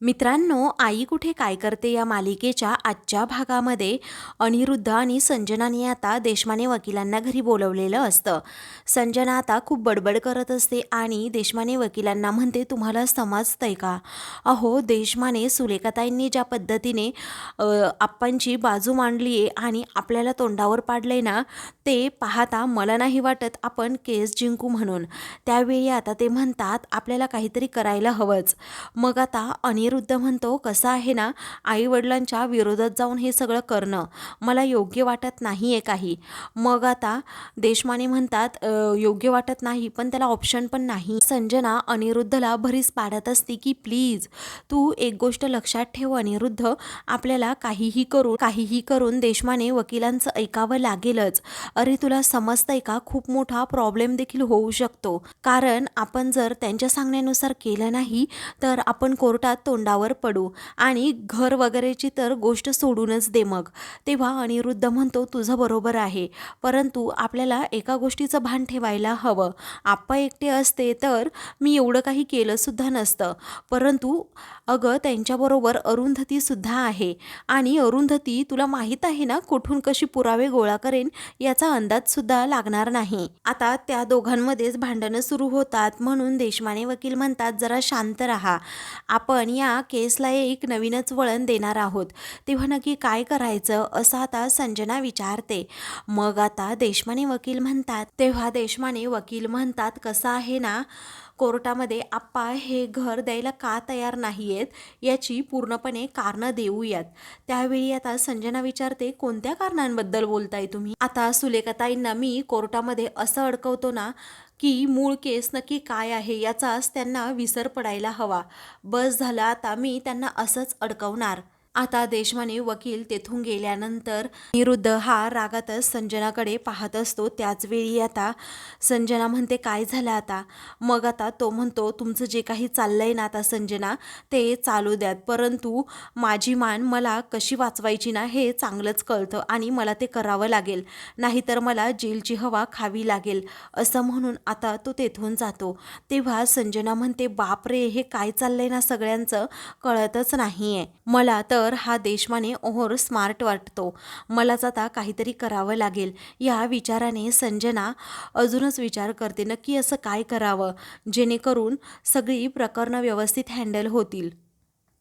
मित्रांनो आई कुठे काय करते या मालिकेच्या आजच्या भागामध्ये? अनिरुद्ध आणि संजनाने आता देशमाने वकिलांना घरी बोलवलेलं असतं. संजना आता खूप बडबड करत असते आणि देशमाने वकिलांना म्हणते तुम्हाला समजतंय का? अहो देशमाने सुलेखाताईंनी ज्या पद्धतीने आप्पांची बाजू मांडली आहे आणि आपल्याला तोंडावर पाडलंय ना ते पाहता मला नाही वाटत आपण केस जिंकू म्हणून. त्यावेळी आता ते म्हणतात आपल्याला काहीतरी करायला हवंच. मग आता अनिरुद्ध अनिरुद्ध म्हणतो कसं आहे ना आईवडिलांच्या विरोधात जाऊन हे सगळं करणं मला योग्य वाटत नाही आहे काही. मग आता देशमाने म्हणतात योग्य वाटत नाही पण त्याला ऑप्शन पण नाही. संजना अनिरुद्धला भरीस पाडत असते की प्लीज तू एक गोष्ट लक्षात ठेव अनिरुद्ध आपल्याला काहीही करून काहीही करून देशमाने वकिलांचं ऐकावं लागेलच. अरे तुला समजतंय का? खूप मोठा प्रॉब्लेम देखील होऊ शकतो. कारण आपण जर त्यांच्या सांगण्यानुसार केलं नाही तर आपण कोर्टात तो तोंडावर पडू आणि घर वगैरेची तर गोष्ट सोडूनच दे मग. तेव्हा अनिरुद्ध म्हणतो तुझं बरोबर आहे. परंतु आपल्याला एका गोष्टीचं भान ठेवायला हवं. आप्पा एकटे असते तर मी एवढं काही केलंसुद्धा नसतं. परंतु अगं त्यांच्याबरोबर अरुंधतीसुद्धा आहे. आणि अरुंधती तुला माहीत आहे ना कुठून कशी पुरावे गोळा करेन? याचा अंदाजसुद्धा लागणार नाही. आता त्या दोघांमध्येच भांडणं सुरू होतात म्हणून देशमाने वकील म्हणतात जरा शांत राहा. आपण या केसला एक नवीनच वळण देणार आहोत. तेव्हा नक्की काय करायचं? असं आता संजना विचारते. मग आता देशमाने वकील म्हणतात. तेव्हा देशमाने वकील म्हणतात कसं आहे ना? कोर्टामध्ये आप्पा हे घर द्यायला का तयार नाही आहेत याची पूर्णपणे कारणं देऊयात. त्यावेळी आता संजना विचारते कोणत्या कारणांबद्दल बोलताय तुम्ही? आता सुलेखाताईंना मी कोर्टामध्ये असं अडकवतो ना की मूळ केस नक्की काय आहे याचाच त्यांना विसर पडायला हवा. बस झाला आता मी त्यांना असंच अडकवणार. आता देशमाने वकील तेथून गेल्यानंतर निरुद्ध हा रागातच संजनाकडे पाहत असतो. त्याचवेळी आता संजना म्हणते काय झालं आता? मग आता तो म्हणतो तुमचं जे काही चाललंय ना आता संजना ते चालू द्यात. परंतु माझी मान मला कशी वाचवायची ना हे चांगलंच कळतं आणि मला ते करावं लागेल. नाहीतर मला जेलची हवा खावी लागेल. असं म्हणून आता तो तेथून जातो. तेव्हा संजना म्हणते बाप रे हे काय चाललंय ना सगळ्यांचं? कळतच नाहीये. मला तर तर हा देशमाने ओहोर स्मार्ट वाटतो. मलाच आता काहीतरी करावं लागेल. या विचाराने संजना अजूनच विचार करते नक्की असं काय करावं? जेणेकरून सगळी प्रकरणं व्यवस्थित हँडल होतील.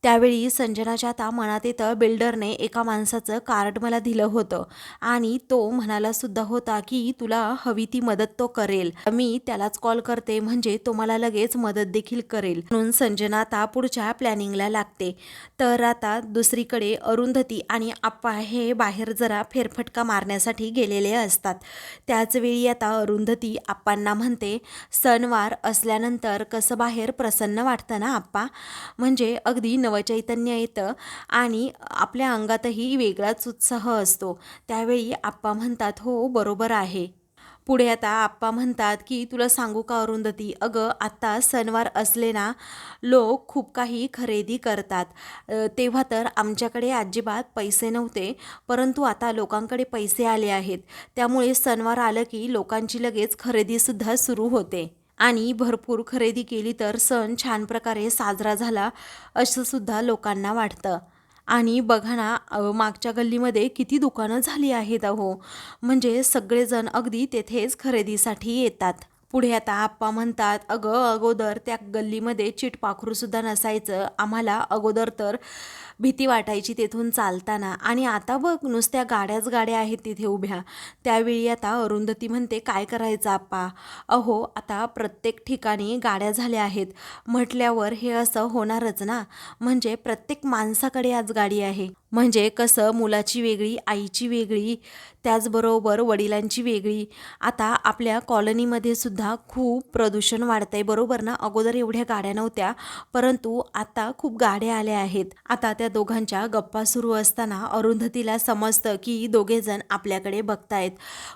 त्यावेळी संजनाच्या आता मनात येतं बिल्डरने एका माणसाचं कार्ड मला दिलं होतं. आणि तो म्हणाला सुद्धा होता की तुला हवी ती मदत तो करेल. मी त्यालाच कॉल करते म्हणजे तो मला लगेच मदत देखील करेल. म्हणून संजना आता पुढच्या प्लॅनिंगला लागते. तर आता दुसरीकडे अरुंधती आणि आप्पा हे बाहेर जरा फेरफटका मारण्यासाठी गेलेले असतात. त्याचवेळी आता अरुंधती आप्पांना म्हणते सणवार असल्यानंतर कसं बाहेर प्रसन्न वाटतं ना आप्पा? म्हणजे अगदी नव नवचैतन्य येतं आणि आपल्या अंगातही वेगळाच उत्साह असतो. त्यावेळी आप्पा म्हणतात हो बरोबर आहे. पुढे आता आप्पा म्हणतात की तुला सांगू का अरुंधती? अगं आत्ता सणवार असले ना लोक खूप काही खरेदी करतात. तेव्हा तर आमच्याकडे अजिबात पैसे नव्हते परंतु आता लोकांकडे पैसे आले आहेत. त्यामुळे सणवार आलं की लोकांची लगेच खरेदीसुद्धा सुरू होते. आणि भरपूर खरेदी केली तर सण छान प्रकारे साजरा झाला असं सुद्धा लोकांना वाटतं. आणि बघा ना मागच्या गल्लीमध्ये किती दुकानं झाली आहेत अहो. म्हणजे सगळेजण अगदी तेथेच खरेदीसाठी येतात. पुढे आता आप्पा म्हणतात अगं अगोदर त्या गल्लीमध्ये चिटपाखरूसुद्धा नसायचं. आम्हाला अगोदर तर भीती वाटायची तेथून चालताना. आणि आता बघ नुसत्या गाड्याच गाड्या आहेत तिथे उभ्या. त्यावेळी आता अरुंधती म्हणते काय करायचं आप्पा? अहो आता प्रत्येक ठिकाणी गाड्या झाल्या आहेत. म्हटल्यावर हे असं होणारच ना? म्हणजे प्रत्येक माणसाकडे आज गाडी आहे. म्हणजे कसं मुलाची वेगळी आईची वेगळी त्याचबरोबर वडिलांची वेगळी. आता आपल्या कॉलनीमध्ये सुद्धा खूप प्रदूषण वाढतंय बरोबर ना? अगोदर एवढ्या गाड्या नव्हत्या परंतु आता खूप गाड्या आल्या आहेत. आता त्या त्या दोघांच्या गप्पा सुरू असताना अरुंधतीला समजतं की दोघेजण आपल्याकडे बघतायत.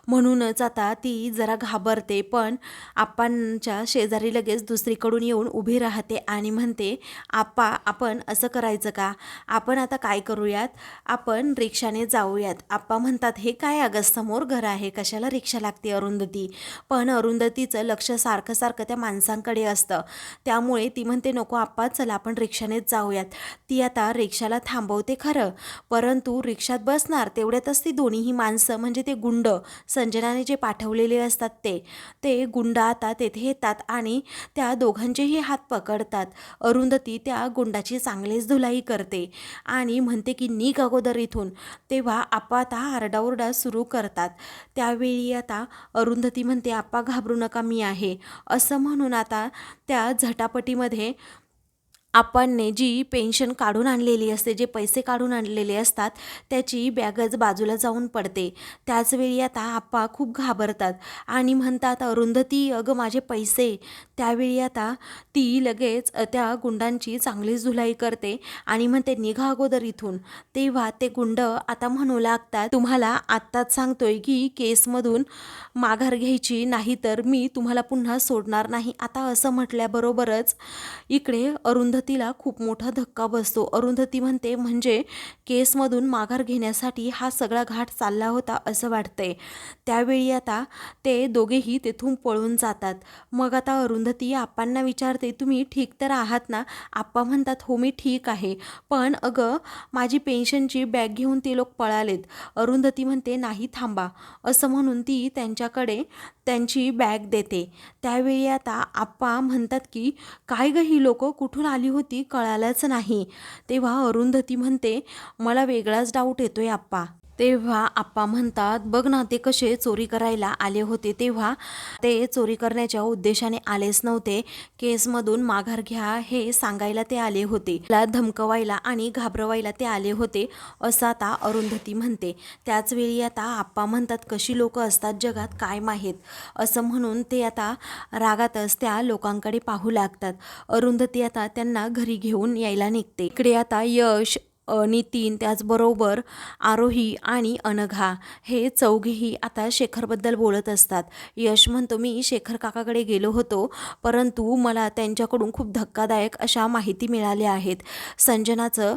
म्हणूनच आता ती जरा घाबरते पण आप्पांच्या शेजारी लगेच दुसरीकडून येऊन उभी राहते आणि म्हणते आप्पा आपण असं करायचं का? आपण आता काय करूयात? आपण रिक्षाने जाऊयात. आप्पा म्हणतात हे काय अगं समोर घर आहे कशाला रिक्षा लागते अरुंधती? पण अरुंधतीचं लक्ष सारखं सारखं त्या माणसांकडे असतं. त्यामुळे ती म्हणते नको आप्पा चला आपण रिक्षानेच जाऊयात. ती आता रिक्षा रिक्षाला थांबवते खरं. परंतु रिक्षात बसणार तेवढ्यातच ती दोन्हीही माणसं म्हणजे ते गुंड संजनाने जे पाठवलेले असतात ते ते गुंड आता तेथे येतात आणि त्या दोघांचेही हात पकडतात. अरुंधती त्या गुंडाची चांगलीच धुलाई करते आणि म्हणते की निघ अगोदर इथून. तेव्हा आप्पा आता आरडाओरडा सुरू करतात. त्यावेळी आता अरुंधती म्हणते आप्पा घाबरू नका मी आहे. असं म्हणून आता त्या झटापटीमध्ये आप्पांनी जी पेन्शन काढून आणलेली असते जे पैसे काढून आणलेले असतात त्याची बॅगच बाजूला जाऊन पडते. त्याचवेळी आता आप्पा खूप घाबरतात आणि म्हणतात अरुंधती अगं माझे पैसे. त्यावेळी आता ती लगेच त्या गुंडांची चांगलीच धुलाई करते आणि म्हणते निघा अगोदर इथून. तेव्हा ते गुंड आता म्हणू लागतात तुम्हाला आत्ताच सांगतोय की केसमधून माघार घ्यायची नाही तर मी तुम्हाला पुन्हा सोडणार नाही. आता असं म्हटल्याबरोबरच इकडे अरुंध अरुंधतीला खूप मोठा धक्का बसतो. अरुंधती म्हणते म्हणजे केसमधून माघार घेण्यासाठी हा सगळा घाट चालला होता असं वाटतंय. त्यावेळी आता ते दोघेही तेथून पळून जातात. मग आता अरुंधती आप्पांना विचारते तुम्ही ठीक तर आहात ना? आप्पा म्हणतात हो मी ठीक आहे. पण अगं माझी पेन्शनची बॅग घेऊन ते लोक पळालेत. अरुंधती म्हणते नाही थांबा. असं म्हणून ती त्यांच्याकडे त्यांची बॅग देते. त्यावेळी आता आप्पा म्हणतात की काय गं ही लोकं? कुठून आली होती कळालंच नाही. तेव्हा अरुंधती म्हणते मला वेगळाच डाऊट येतोय आप्पा. तेव्हा आप्पा म्हणतात बघ ना ते कसे चोरी करायला आले होते तेव्हा. ते चोरी करण्याच्या उद्देशाने आलेच नव्हते. केसमधून माघार घ्या हे सांगायला ते आले होते. त्याला धमकवायला आणि घाबरवायला ते आले होते असं आता अरुंधती म्हणते. त्याचवेळी आता आप्पा म्हणतात कशी लोक असतात जगात काय माहीत? असं म्हणून ते आता रागातच त्या लोकांकडे पाहू लागतात. अरुंधती आता त्यांना घरी घेऊन यायला निघते. इकडे आता यश नितीन त्याचबरोबर आरोही आणि अनघा हे चौघेही आता शेखरबद्दल बोलत असतात. यश म्हणतो मी शेखर काकाकडे गेलो होतो परंतु मला त्यांच्याकडून खूप धक्कादायक अशा माहिती मिळाल्या आहेत. संजनाचं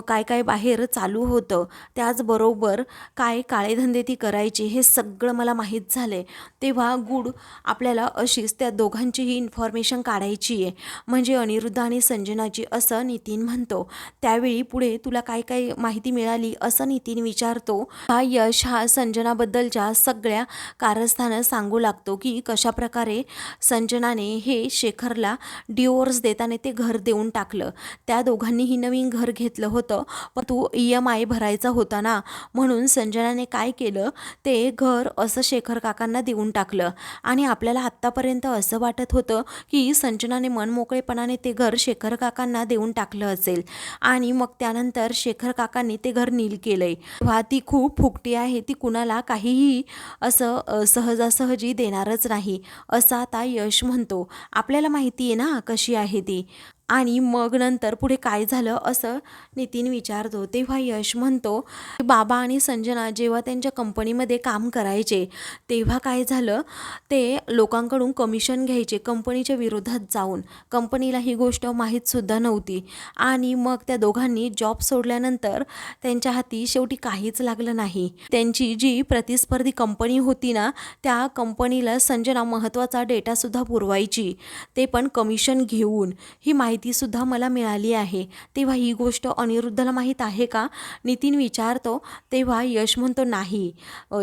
काय काय बाहेर चालू होतं त्याचबरोबर काय काळेधंदे ती करायची हे सगळं मला माहीत झालं आहे तेव्हा गुड आपल्याला अशीच त्या दोघांचीही इन्फॉर्मेशन काढायची आहे म्हणजे अनिरुद्ध आणि संजनाची असं नितीन म्हणतो. त्यावेळी पुढे तुला काय काय माहिती मिळाली असं नितीन विचारतो. हा यश हा संजनाबद्दलच्या सगळ्या कारस्थानं सांगू लागतो की कशाप्रकारे संजनाने हे शेखरला डिओर्स देताना ते घर देऊन टाकलं. त्या दोघांनीही नवीन घर घेतलं होतं पण तू ई एम आय भरायचा होता ना? म्हणून संजनाने काय केलं? ते घर असं शेखर काकांना देऊन टाकलं. आणि आपल्याला आत्तापर्यंत असं वाटत होतं की संजनाने मनमोकळेपणाने ते घर शेखर काकांना देऊन टाकलं असेल. आणि मग त्यानंतर शेखर काकांनी ते घर नील केलंय. तेव्हा ती खूप फुकटी आहे ती कुणाला काहीही असं सहजासहजी देणारच नाही असं आता यश म्हणतो. आपल्याला माहिती आहे ना कशी आहे ती. आणि मग नंतर पुढे काय झालं असं नितीन विचारतो. तेव्हा यश म्हणतो बाबा आणि संजना जेव्हा त्यांच्या कंपनीमध्ये काम करायचे तेव्हा काय झालं? ते लोकांकडून कमिशन घ्यायचे कंपनीच्या विरोधात जाऊन. कंपनीला ही गोष्ट माहीतसुद्धा नव्हती. आणि मग त्या दोघांनी जॉब सोडल्यानंतर त्यांच्या हाती शेवटी काहीच लागलं नाही. त्यांची जी प्रतिस्पर्धी कंपनी होती ना त्या कंपनीला संजना महत्त्वाचा डेटासुद्धा पुरवायची. ते पण कमिशन घेऊन. ही माहितीसुद्धा मला मिळाली आहे. तेव्हा ही गोष्ट अनिरुद्धला माहीत आहे का? नितीन विचारतो तेव्हा यश म्हणतो नाही.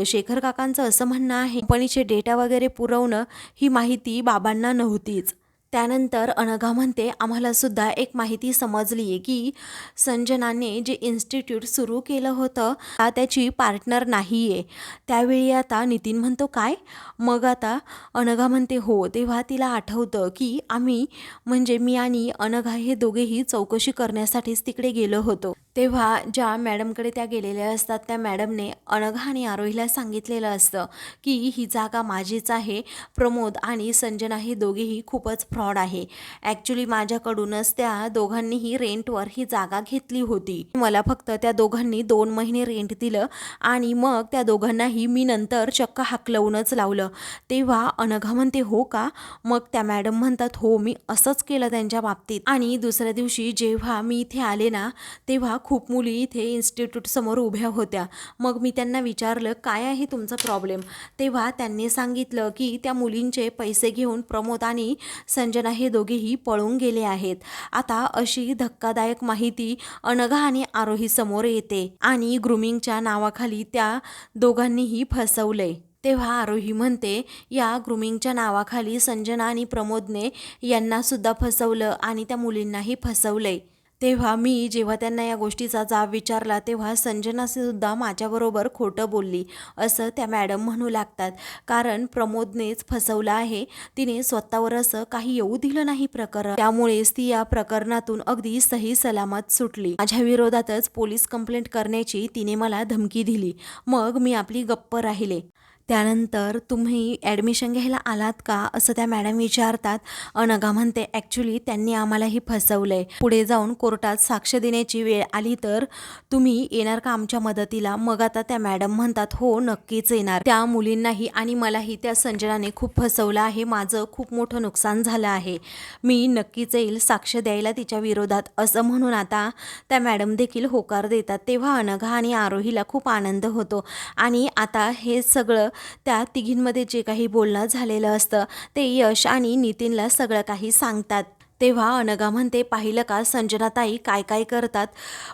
शेखर काकांचं असं म्हणणं आहे कंपनीचे डेटा वगैरे पुरवणं ही माहिती बाबांना नव्हतीच. त्यानंतर अनघा म्हणते आम्हाला सुद्धा एक माहिती समजली आहे की संजनाने जे इन्स्टिट्यूट सुरू केलं होतं ता त्याची पार्टनर नाही आहे त्यावेळी आता नितीन म्हणतो काय? मग आता अनघा म्हणते हो तेव्हा तिला आठवतं की आम्ही म्हणजे मी आणि अनघा हे दोघेही चौकशी करण्यासाठीच तिकडे गेलो होतो. तेव्हा ज्या मॅडमकडे त्या गेलेल्या असतात त्या मॅडमने अनघा आणि आरोहीला सांगितलेलं असतं की ही जागा माझीच आहे. प्रमोद आणि संजना हे दोघेही खूपच फ्रॉड आहे. ॲक्च्युली माझ्याकडूनच त्या दोघांनीही रेंटवर ही जागा घेतली होती. मला फक्त त्या दोघांनी दोन महिने रेंट दिलं आणि मग त्या दोघांनाही मी नंतर चक्क हाकलवूनच लावलं. तेव्हा अनघा म्हणते हो का? मग त्या मॅडम म्हणतात हो मी असंच केलं त्यांच्या बाबतीत. आणि दुसऱ्या दिवशी जेव्हा मी इथे आले ना तेव्हा खूप मुली इथे इन्स्टिट्यूटसमोर उभ्या होत्या. मग मी त्यांना विचारलं काय आहे तुमचा प्रॉब्लेम तेव्हा त्यांनी सांगितलं की त्या मुलींचे पैसे घेऊन प्रमोद आणि संजना हे दोघेही पळून गेले आहेत. आता अशी धक्कादायक माहिती अनघा आणि आरोही समोर येते आणि ग्रुमिंगच्या नावाखाली त्या दोघांनीही फसवलंय तेव्हा आरोही म्हणते या ग्रुमिंगच्या नावाखाली संजना आणि प्रमोदने यांनासुद्धा फसवलं आणि त्या मुलींनाही फसवलंय. तेव्हा मी जेव्हा त्यांना या गोष्टीचा जाब विचारला तेव्हा संजना सुद्धा माझ्याबरोबर खोटं बोलली. असं त्या मॅडम म्हणू लागतात. कारण प्रमोदनेच फसवलं आहे. तिने स्वतःवर असं काही येऊ दिलं नाही प्रकरण. त्यामुळेच ती या प्रकरणातून अगदी सही सलामत सुटली. माझ्या विरोधातच पोलीस कंप्लेंट करण्याची तिने मला धमकी दिली. मग मी आपली गप्प राहिले. त्यानंतर तुम्ही ॲडमिशन घ्यायला आलात का? असं त्या मॅडम विचारतात. अनघा म्हणते ॲक्च्युली त्यांनी आम्हालाही फसवलं आहे पुढे जाऊन कोर्टात साक्ष देण्याची वेळ आली तर तुम्ही येणार का आमच्या मदतीला? मग आता त्या मॅडम म्हणतात हो नक्कीच येणार. त्या मुलींनाही आणि मलाही त्या संजनाने खूप फसवलं आहे. माझं खूप मोठं नुकसान झालं आहे. मी नक्कीच येईल साक्ष द्यायला तिच्या विरोधात. असं म्हणून आता त्या मॅडम देखील होकार देतात. तेव्हा अनघा आणि आरोहीला खूप आनंद होतो. आणि आता हे सगळं त्या तिघींमध्ये जे काही बोलणं झालेलं असतं ते यश आणि नितीनला सगळं काही सांगतात. तेव्हा अनगा म्हणते पाहिलं का संजनाताई काय काय करतात?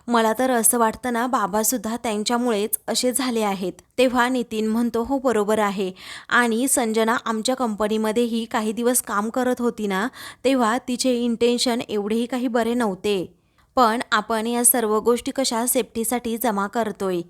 मला तर असं वाटतं ना बाबासुद्धा त्यांच्यामुळेच असे झाले आहेत. तेव्हा नितीन म्हणतो हो बरोबर आहे. आणि संजना आमच्या कंपनीमध्येही काही दिवस काम करत होती ना तेव्हा तिचे इंटेन्शन एवढेही काही बरे नव्हते. पण आपण या सर्व गोष्टी कशा सेफ्टीसाठी जमा करतोय?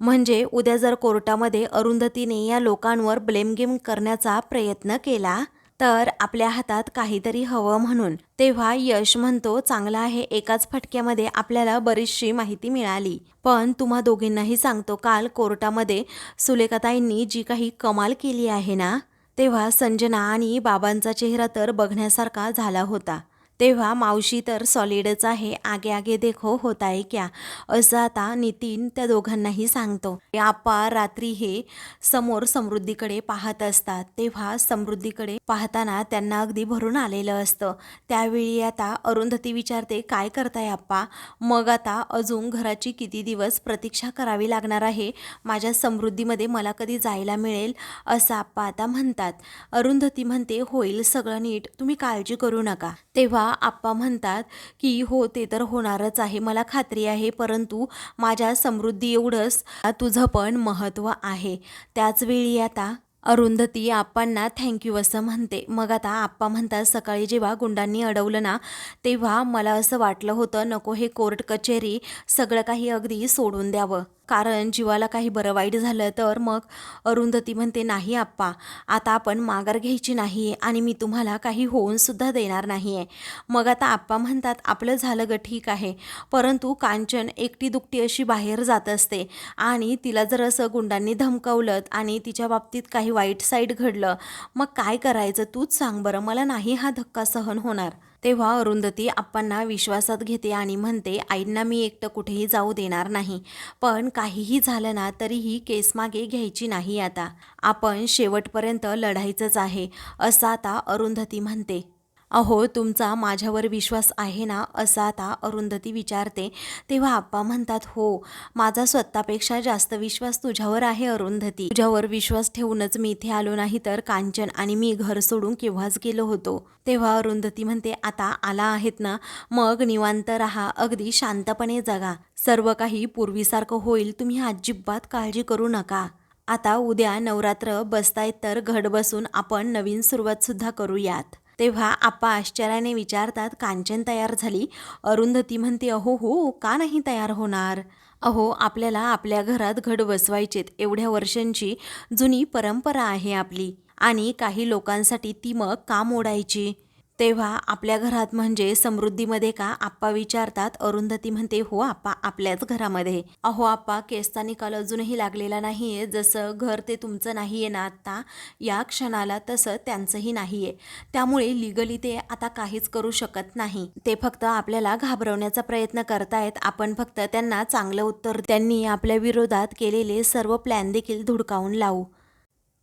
म्हणजे उद्या जर कोर्टामध्ये अरुंधतीने या लोकांवर ब्लेम गेम करण्याचा प्रयत्न केला तर आपल्या हातात काहीतरी हवं म्हणून. तेव्हा यश म्हणतो चांगला आहे एकाच फटक्यामध्ये आपल्याला बरीचशी माहिती मिळाली. पण तुम्हा दोघींनाही सांगतो काल कोर्टामध्ये सुलेखाताईंनी जी काही कमाल केली आहे ना तेव्हा संजना आणि बाबांचा चेहरा तर बघण्यासारखा झाला होता. तेव्हा मावशी तर सॉलिडच आहे. आगे आगे देखो होत आहे क्या? असं आता नितीन त्या दोघांनाही सांगतो. आपा रात्री हे समोर समृद्धीकडे पाहत असतात. तेव्हा समृद्धीकडे पाहताना त्यांना अगदी भरून आलेलं असतं. त्यावेळी आता अरुंधती विचारते काय करताय आप्पा? मग आता अजून घराची किती दिवस प्रतीक्षा करावी लागणार आहे? माझ्या समृद्धीमध्ये मला कधी जायला मिळेल? असं आप्पा आता म्हणतात. अरुंधती म्हणते होईल सगळं नीट. तुम्ही काळजी करू नका. तेव्हा आप्पा म्हणतात की हो ते तर होणारच आहे. मला खात्री आहे परंतु माझ्या समृद्धी एवढंच तुझं पण महत्त्व आहे. त्याचवेळी आता अरुंधती आप्पांना थँक्यू असं म्हणते. मग आता आप्पा म्हणतात सकाळी जेव्हा गुंडांनी अडवलं ना तेव्हा मला असं वाटलं होतं नको हे कोर्ट कचेरी सगळं काही अगदी सोडून द्यावं. कारण जीवाला काही बरं वाईट झालं तर मग अरुंधती म्हणते नाही आप्पा आता आपण माघार घ्यायची नाही आणि मी तुम्हाला काही होऊनसुद्धा देणार नाही आहे मग आता आप्पा म्हणतात आपलं झालं ग ठीक आहे. परंतु कांचन एकटी दुकटी अशी बाहेर जात असते आणि तिला जर असं गुंडांनी धमकावलं आणि तिच्या बाबतीत काही वाईट साईड घडलं मग काय करायचं? तूच सांग बरं मला नाही हा धक्का सहन होणार. तेव्हा अरुंधती आप्पांना विश्वासात घेते आणि म्हणते आईंना मी एकटं कुठेही जाऊ देणार नाही. पण काहीही झालं ना तरीही केस मागे घ्यायची नाही आता. आपण शेवटपर्यंत लढायचंच आहे असं आता अरुंधती म्हणते. अहो तुमचा माझ्यावर विश्वास आहे ना असं आता अरुंधती विचारते. तेव्हा आप्पा म्हणतात हो माझा स्वतःपेक्षा जास्त विश्वास तुझ्यावर आहे अरुंधती. तुझ्यावर विश्वास ठेवूनच मी इथे आलो नाही तर कांचन आणि मी घर सोडून केव्हाच गेलो होतो. तेव्हा अरुंधती म्हणते आता आला आहेत ना मग निवांत राहा अगदी शांतपणे जगा. सर्व काही पूर्वीसारखं होईल तुम्ही अजिबात काळजी करू नका. आता उद्या नवरात्र बसतायत तर घड बसून आपण नवीन सुरुवातसुद्धा करूयात. तेव्हा आप्पा आश्चर्याने विचारतात कांचन तयार झाली? अरुंधती म्हणते अहो हो का नाही तयार होणार? अहो आपल्याला आपल्या घरात घड बसवायचेत. एवढ्या वर्षांची जुनी परंपरा आहे आपली आणि काही लोकांसाठी ती मग का मोडायची? तेव्हा आपल्या घरात म्हणजे समृद्धीमध्ये का आप्पा विचारतात अरुंधती म्हणते हो आप्पा आपल्याच घरामध्ये. अहो आप्पा केसचा निकाल अजूनही लागलेला नाहीये. जसं घर ते तुमचं नाहीये ना आत्ता या क्षणाला तसं त्यांचंही नाहीये. त्यामुळे लिगली ते आता काहीच करू शकत नाही. ते फक्त आपल्याला घाबरवण्याचा प्रयत्न करतायत. आपण फक्त त्यांना चांगलं उत्तर त्यांनी आपल्या विरोधात केलेले सर्व प्लॅन देखील धुडकावून लावू.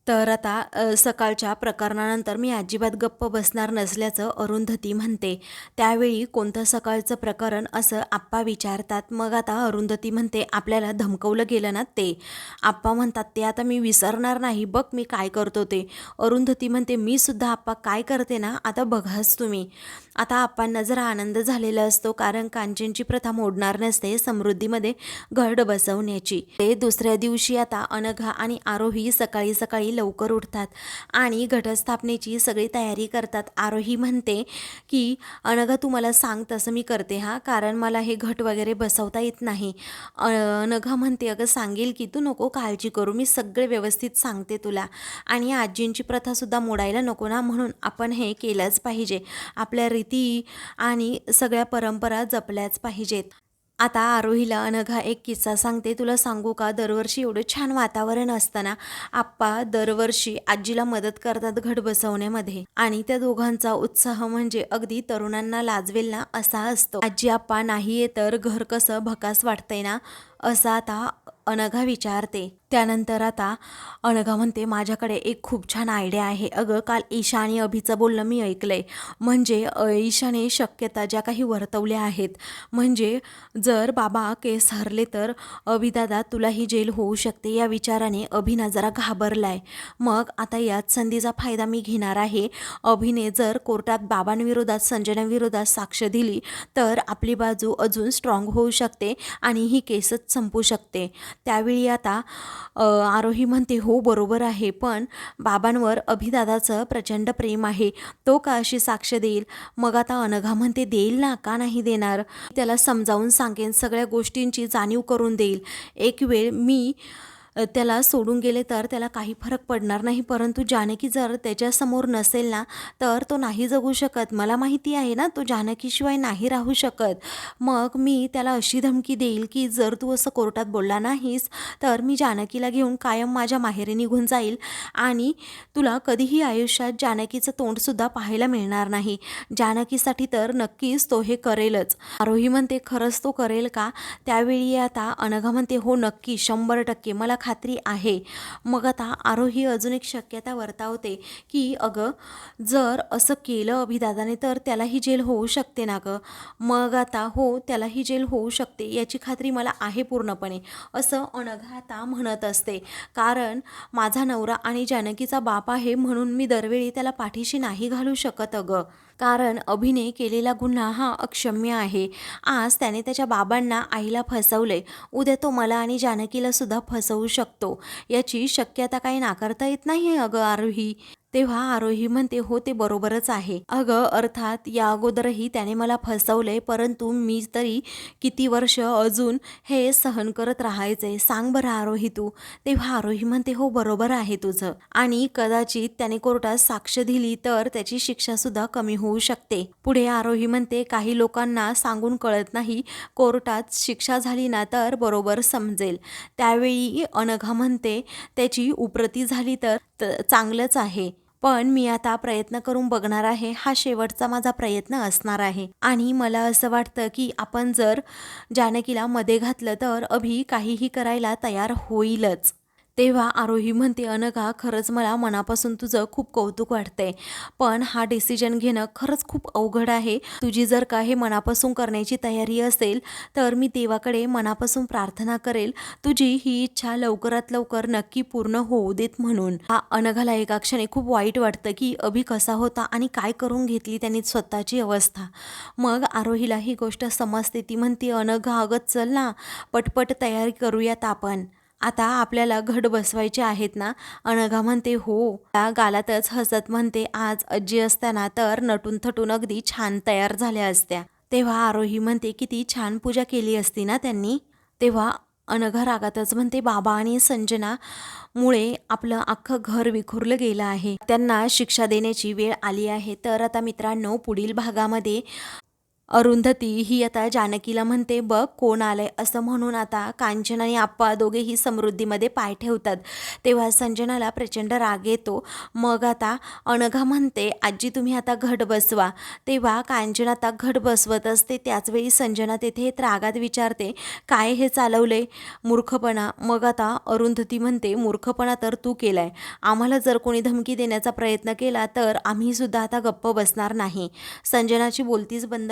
तर आता सकाळच्या प्रकरणानंतर मी अजिबात गप्प बसणार नसल्याचं अरुंधती म्हणते. त्यावेळी कोणतं सकाळचं प्रकरण असं आप्पा विचारतात. मग आता अरुंधती म्हणते आपल्याला धमकवलं गेलं ना ते? आप्पा म्हणतात ते आता मी विसरणार नाही. बघ मी काय करतो ते. अरुंधती म्हणते मी सुद्धा आप्पा काय करते ना आता बघाच तुम्ही. आता आप्पांना जरा आनंद झालेला असतो कारण कांचनची प्रथा मोडणार नसते समृद्धीमध्ये घड बसवण्याची. ते दुसऱ्या दिवशी आता अनघा आणि आरोही सकाळी सकाळी लवकर उठतात आणि घटस्थापनेची सगळी तयारी करतात. आरोही म्हणते की अनघा तू मला सांग तसं मी करते हा. कारण मला हे घट वगैरे बसवता येत नाही. अ- अनघा म्हणते अगं सांगेल की तू नको काळजी करू मी सगळे व्यवस्थित सांगते तुला. आणि आजींची प्रथासुद्धा मोडायला नको ना म्हणून आपण हे केलंच पाहिजे. आपल्या रीती आणि सगळ्या परंपरा जपल्याच पाहिजेत. आता आरोहीला अनघा एक किस्सा सांगते. तुला सांगू का? दरवर्षी एवढं छान वातावरण असताना आप्पा दरवर्षी आजीला मदत करतात घट बसवण्यामध्ये. आणि त्या दोघांचा उत्साह म्हणजे अगदी तरुणांना लाजवेल ना असा असतो. आजी आप्पा नाहीये तर घर कसं भकास वाटतंय ना? असं आता अनघा विचारते. त्यानंतर आता अनघा म्हणते माझ्याकडे एक खूप छान आयडिया आहे. अगं काल ईशा आणि अभिचं बोलणं मी ऐकलंय. म्हणजे ईशाने शक्यता ज्या काही वर्तवल्या आहेत म्हणजे जर बाबा केस हरले तर अभिदादा तुलाही जेल होऊ शकते या विचाराने अभिना जरा घाबरलाय. मग आता याच संधीचा फायदा मी घेणार आहे. अभिने जर कोर्टात बाबांविरोधात संजनाविरोधात साक्ष दिली तर आपली बाजू अजून स्ट्रॉंग होऊ शकते आणि ही संपू शकते. त्यावेळी आता आरोही म्हणते हो बरोबर आहे पण बाबांवर अभिदादाचं प्रचंड प्रेम आहे. तो का अशी साक्ष देईल? मग आता अनघा म्हणते देईल ना का नाही देणार? त्याला समजावून सांगेन सगळ्या गोष्टींची जाणीव करून देईल. एक वेळ मी त्याला सोडून गेले तर त्याला काही फरक पडणार नाही. परंतु जानकी जर त्याच्यासमोर नसेल ना तर तो नाही जगू शकत. मला माहिती आहे ना तो जानकीशिवाय नाही राहू शकत. मग मी त्याला अशी धमकी देईल की जर तू असं कोर्टात बोलला नाहीस तर मी जानकीला घेऊन कायम माझ्या माहेरी निघून जाईल आणि तुला कधीही आयुष्यात जानकीचं तोंडसुद्धा पाहायला मिळणार नाही. जानकीसाठी तर नक्कीच तो हे करेलच. आरोही म्हणते खरंच तो करेल का? त्यावेळी आता अनघा म्हणते हो नक्की. शंभर टक्के. मला खात्री आहे. मग आता आरोही अजून एक शक्यता वर्तावते की अगं जर असं केलं अभिदादाने तर त्यालाही जेल होऊ शकते ना गं. मग आता हो त्यालाही जेल होऊ शकते याची खात्री मला आहे पूर्णपणे असं अनघा आता म्हणत असते. कारण माझा नवरा आणि जानकीचा बाप आहे म्हणून मी दरवेळी त्याला पाठीशी नाही घालू शकत अगं. कारण अभिने केलेला गुन्हा हा अक्षम्य आहे. आज त्याने त्याच्या बाबांना आईला फसवले उद्या तो मला आणि जानकीला सुद्धा फसवू शकतो. याची शक्यता काही नाकारता येत नाही अगं आरोही. तेव्हा आरोही म्हणते हो ते बरोबरच आहे. अगं अर्थात या अगोदरही त्याने मला फसवले परंतु मी तरी किती वर्ष अजून हे सहन करत राहायचे सांग बरं आरोही तू. तेव्हा आरोही म्हणते हो बरोबर आहे तुझं. आणि कदाचित त्याने कोर्टात साक्ष दिली तर त्याची शिक्षा सुद्धा कमी होऊ शकते. पुढे आरोही म्हणते काही लोकांना सांगून कळत नाही कोर्टात शिक्षा झाली ना तर बरोबर समजेल. त्यावेळी अनघा म्हणते त्याची उप्रती झाली तर त- चांगलंच आहे. पण मी आता प्रयत्न करून बघणार आहे हा शेवटचा माझा प्रयत्न असणार आहे. आणि मला असं वाटतं की आपण जर जानकीला मध्ये घातलं तर अभि काहीही करायला तयार होईलच. तेव्हा आरोही म्हणते अनघा खरंच मला मनापासून तुझं खूप कौतुक वाटतंय. पण हा डिसिजन घेणं खरंच खूप अवघड आहे. तुझी जर का हे मनापासून करण्याची तयारी असेल तर मी देवाकडे मनापासून प्रार्थना करेल. तुझी ही इच्छा लवकरात लवकर नक्की पूर्ण होऊ देत म्हणून. हा अनघाला एका क्षणी खूप वाईट वाटतं की अभि कसा होता आणि काय करून घेतली त्यांनी स्वतःची अवस्था. मग आरोहीला ही गोष्ट समजते. ती म्हणते अनघा अगत चल ना. पटपट तयारी करूयात आपण. आता आपल्याला घट बसवायचे आहेत ना? अनघा म्हणते हो. त्या गालातच हसत म्हणते आज आजी असताना तर नटून थटून अगदी छान तयार झाल्या असत्या. तेव्हा आरोही म्हणते किती छान पूजा केली असती ना त्यांनी? तेव्हा अनघा रागातच म्हणते बाबा आणि संजना मुळे आपलं अख्खं घर विखुरलं गेलं आहे. त्यांना शिक्षा देण्याची वेळ आली आहे. तर आता मित्रांनो पुढील भागामध्ये अरुंधती ही आता जानकीला म्हणते बघ कोण आलंय? असं म्हणून आता कांचन आणि आप्पा दोघेही समृद्धीमध्ये पाय ठेवतात. तेव्हा संजनाला प्रचंड राग येतो. मग आता अनघा म्हणते आजी तुम्ही आता घट बसवा. तेव्हा कांचन आता घट बसवत असते. त्याचवेळी संजना तेथे रागात विचारते काय हे चालवले मूर्खपणा. मग आता अरुंधती म्हणते मूर्खपणा तर तू केलाय. आम्हाला जर कोणी धमकी देण्याचा प्रयत्न केला तर आम्हीसुद्धा आता गप्प बसणार नाही. संजनाची बोलतीच बंद